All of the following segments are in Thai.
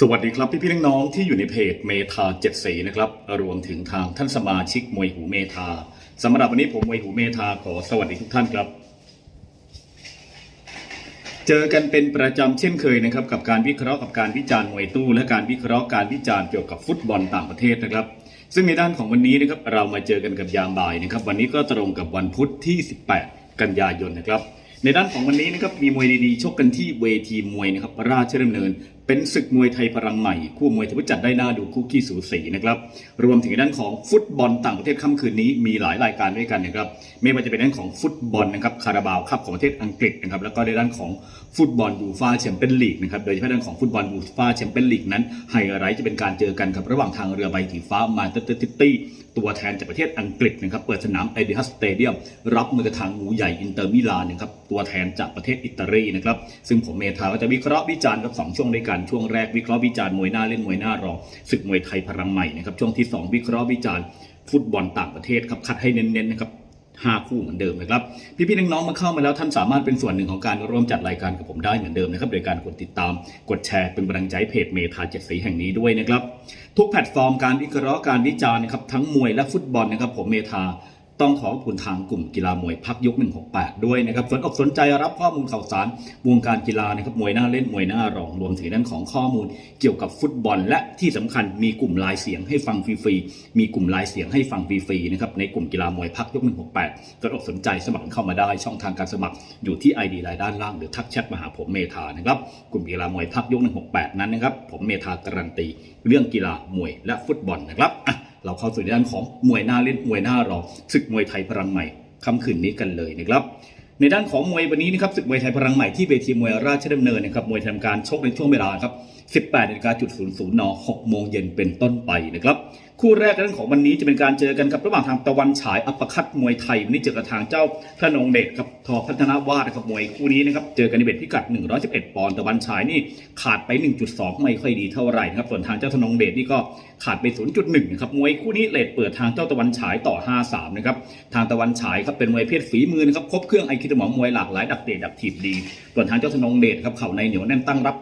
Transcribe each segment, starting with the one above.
สวัสดีครับพี่พี่ๆน้องที่อยู่ในเพจเมทาเจ็ดสีนะครับรวมถึงทางท่านสมาชิกมวยหูเมทาสำหรับวันนี้ผมมวยหูเมทาขอสวัสดีทุกท่านครับ เจอกันเป็นประจำเช่นเคยนะครับ กับการวิเคราะห์กับการวิจารณ์มวยตู้ และการวิเคราะห์การวิจารณ์เกี่ยวกับฟุตบอลต่างประเทศนะครับ ซึ่งในด้านของวันนี้นะครับเรามาเจอกันกับยามบ่ายนะครับ วันนี้ก็ตรงกับวันพุธที่ 18 กันยายนนะครับในด้านของวันนี้นะครับมีมวยดีๆชกกันที่เวทีมวยนะครับราชดำเนิน เป็นศึกมวยไทยพลังใหม่ คู่มวยที่จัดได้น่าดูคู่ขี้สูสีนะครับรวมถึงในด้านของฟุตบอลต่างประเทศค่ำคืนนี้มีหลายรายการด้วยกันนะครับไม่ว่าจะเป็นด้านของฟุตบอลนะครับคาราบาวคัพของประเทศอังกฤษนะครับแล้วก็ในด้านของฟุตบอลยูฟ่าแชมเปี้ยนลีกนะครับโดยเฉพาะด้านของฟุตบอลยูฟ่าแชมเปี้ยนลีกนั้นไฮไลท์จะเป็นการเจอกันครับระหว่างทางเรือใบสีฟ้ามาเตอร์ติตี้ตัวแทนจากประเทศอังกฤษนะครับเปิดสนามไอเดียสสเตเดียมรับมือกับทางงูใหญ่อินเตอร์มิลานนะครับตัวแทนจากประเทศอิตาลีนะครับซึ่งผมเมธาก็จะวิเคราะห์วิจารณ์กับสองช่วงด้วยกันช่วงแรกวิเคราะห์วิจารณ์มวยหน้าเล่นมวยหน้ารองศึกมวยไทยพลังใหม่นะครับช่วงที่สองวิเคราะห์วิจารณ์ฟุตบอลต่างประเทศครับคัดให้เน้นๆนะครับห้าคู่เหมือนเดิมนะครับ พี่ๆน้องๆมาเข้ามาแล้วท่านสามารถเป็นส่วนหนึ่งของการร่วมจัดรายการกับผมได้เหมือนเดิมนะครับโดยการกดติดตามกดแชร์เป็นกำลังใจเพจเมทาเจ็ดสีแห่งนี้ด้วยนะครับ ทุกแพลตฟอร์มการวิเคราะห์การวิจารณ์นะครับทั้งมวยและฟุตบอลนะครับผมเมทา ต้องขอขอบคุณทางกลุ่มกีฬามวยพักยก 168 ด้วยนะครับสนอกสนใจรับข้อมูลข่าวสารวงการกีฬานะครับมวยหน้าเล่นมวยหน้ารองรวมถึงด้านของข้อมูลเกี่ยวกับฟุตบอล และที่สำคัญมีกลุ่มลายเสียงให้ฟังฟรีๆมีกลุ่มลายเสียงให้ฟังฟรีๆนะครับในกลุ่มกีฬามวยพักยก 168สนอกสนใจสมัครเข้ามาได้ช่องทางการสมัครอยู่ที่ ID ไลน์ด้านล่างหรือทักแชทมาหาผมเมธานะครับกลุ่มกีฬามวยพักยก 168 นั้นนะครับผมเมธาการันตีเรื่องกีฬามวยและฟุตบอลนะครับ เราเข้าสู่ในด้านของมวยหน้าเล่นมวยหน้ารองศึกมวยไทยพลังใหม่ค่ำคืนนี้กันเลยนะครับในด้านของมวยวันนี้นะครับศึกมวยไทยพลังใหม่ที่เวทีมวยราชดำเนินนะครับมวยทำการชกในช่วงเวลาครับ 18นาฬิกาจุด00น6โมงเย็นเป็นต้นไปนะครับ คู่แรกเรื่องของวันนี้จะเป็นการเจอกันครับระหว่างทางตะวันฉายอัปคัดมวยไทยวันนี้เจอกับทางเจ้าพระนงเดชครับทอพัฒนาวาดนะครับมวยคู่นี้นะครับเจอกันในเบ็ดพิกัด 111 ปอนด์ตะวันฉายนี่ขาดไป 1.2 ไม่ค่อยดีเท่าไหร่นะครับส่วนทางเจ้าธนงเดชนี่ก็ขาดไป 0.1นะครับมวยคู่นี้เลทเปิดทางเจ้าตะวันฉายต่อ 5-3นะครับทางตะวันฉายครับเป็นมวยเพศฝีมือนะครับครบเครื่องไอคิดหมอมวยหลากหลายดักเตะดักถีบดีส่วนทางเจ้าธนงเดชครับเข่าในเหนียวแน่นตั้งรับ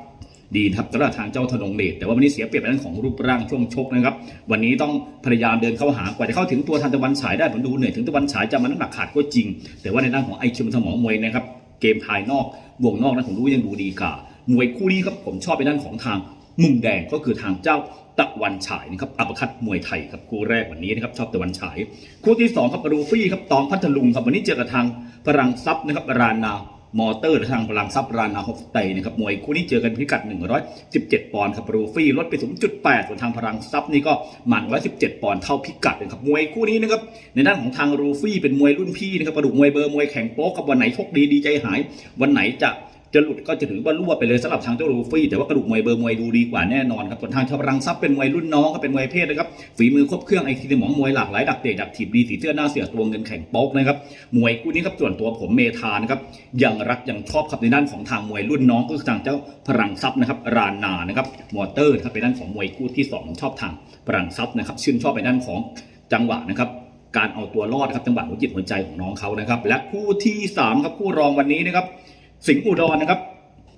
ดีนะครับสำหรับทางเจ้าธนงเดชแต่ว่าวันนี้เสียเปรียบในเรื่องของรูปร่างช่วงชกนะครับ วันนี้ต้องพยายามเดินเข้าหากว่าจะเข้าถึงตัวทางตะวันฉายได้ผมดูเหนื่อยถึงตะวันฉายจะมาน้ำหนักขาดก็จริง แต่ว่าในด้านของไอคิวสมองมวยนะครับเกมภายนอกวงนอกนั้นผมรู้ยังดูดีกว่ามวยคู่นี้ครับผมชอบในด้านของทางมุมแดงก็คือทางเจ้าตะวันฉายนะครับอัปคัดมวยไทยครับคู่แรกวันนี้นะครับชอบตะวันฉาย คู่ที่สองครับรูฟี่ครับตองพัทลุงครับวันนี้เจอกับทางพลังทรัพย์นะครับรานาว มอเตอร์ทางพลังซับรานาฮอฟไตนะครับมวยคู่นี้เจอกันพิกัด 117 ปอนด์ครับรูฟี่ลดไป0.8ส่วนทางพลังซับนี่ก็หมัน117 ปอนด์เท่าพิกัดนะครับมวยคู่นี้นะครับในด้านของทางรูฟี่เป็นมวยรุ่นพี่นะครับกระดูกมวยเบอร์มวยแข่งโป๊กกับวันไหนโชคดีดีใจหาย วันไหนจะ จะหลุดก็จะถือว่ารั่วไปเลยสำหรับทางเจ้ารูฟี่แต่ว่ากระดูกมวยเบอร์มวยดูดีกว่าแน่นอนครับส่วนทางชาวพลังซับเป็นมวยรุ่นน้องก็เป็นมวยเพศนะครับฝีมือครบเครื่องไอทีสมองมวยหลากหลายดักเตะดักถีบดีสีเสื้อหน้าเสือตัวเงินแข่งโป๊กนะครับมวยคู่นี้ครับส่วนตัวผมเมธานะครับยังรักยังชอบครับในด้านของทางมวยรุ่นน้องก็คือทางเจ้าพลังซับนะครับรานนานะครับมอเตอร์นะครับเป็นด้านของมวยคู่ที่สองชอบทางพลังซับนะครับชื่นชอบในด้านของจังหวะนะครับการเอาตัวรอดครับจังหวะหัวจิตหัวใจของน้องเขานะครับและคู่ที่สามครับคู่รองวันนี้นะครับ สิงห์อุดรนะครับ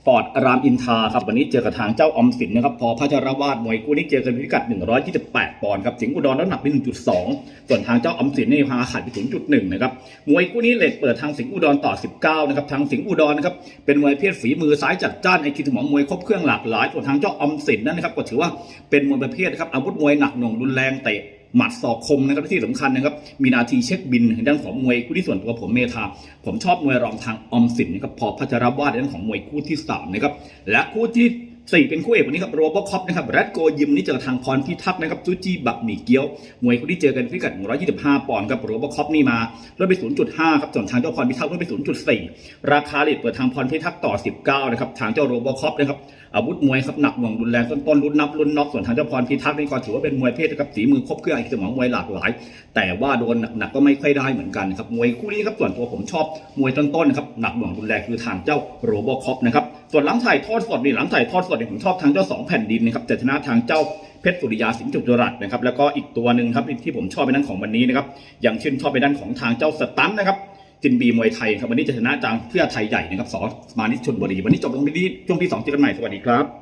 ฟอดรามอินทาครับวันนี้เจอกับทางเจ้าอมสินนะครับพอพัชรวาดมวยคู่นี้เจอกันพิกัด 128 ปอนด์ครับสิงห์อุดรน้ำหนักไป1.2 ส่วนทางเจ้าอมสินนี่พาขาดไป0.1นะครับมวยคู่นี้เลทเปิดทางสิงห์อุดรต่อ 19นะครับทางสิงห์อุดรนะครับเป็นมวยเพศฝีมือซ้ายจัดจ้านไอคิดสมองมวยครบเครื่องหลากหลายส่วนทางเจ้าอมสินนั่นนะครับก็ถือว่าเป็นมวยประเภทนะครับอาวุธมวยหนักหน่วงรุนแรงเตะ หมัดศอกคมนะครับที่สำคัญนะครับมีนาทีเช็คบินทางด้านของมวยคู่ที่ส่วนตัวผมเมธาผมชอบมวยรองทางอมสินนะครับพอพัชรวาดในด้านของมวยคู่ที่สามนะครับและคู่ที่ สี่เป็นคู่เอกวันนี้ครับโรบอคอปนะครับแรดโกยิมนี่เจอทางพรพิทักษ์นะครับจูจีบักหมี่เกี๊ยว มวยคู่ที่เจอกันพิกัด125 ปอนด์ครับโรบอคอปนี่มาลดไป 0.5 ครับส่วนทางเจ้าพรพิทักษ์ลดไป 0.4 ราคาเลทเปิดทางพรพิทักษ์ต่อ 19 นะครับทางเจ้าโรบอคอปนะครับอาวุธมวยครับหนักหน่วงรุนแรงต้นต้นรุนนับรุนน็อกส่วนทางเจ้าพรพิทักษ์นี่ก็ถือว่าเป็นมวยเพศนะครับฝีมือครบเครื่องไอ้สมองมวยหลากหลาย แต่ว่าโดนหนักๆก็ไม่ค่อยได้เหมือนกันครับมวยคู่นี้ครับส่วนตัวผมชอบมวยต้นๆครับหนักหน่วงรุนแรงคือทางเจ้าโรบอคอปนะครับส่วนหลังถ่ายทอดสดนี่หลังถ่ายทอดสดเนี่ยผมชอบทางเจ้าสองแผ่นดินนะครับจะชนะทางเจ้าเพชรสุริยาสิงห์จุจรัตน์นะครับแล้วก็อีกตัวหนึ่งครับที่ผมชอบไปด้านของวันนี้นะครับอย่างเช่นชอบไปด้านของทางเจ้าสตันนะครับจินบีมวยไทยครับวันนี้จะชนะจางเพื่อไทยใหญ่นะครับสอมานิชชนบุรีวันนี้จบลงที่ช่วงที่สองเจอกันใหม่สวัสดีครับ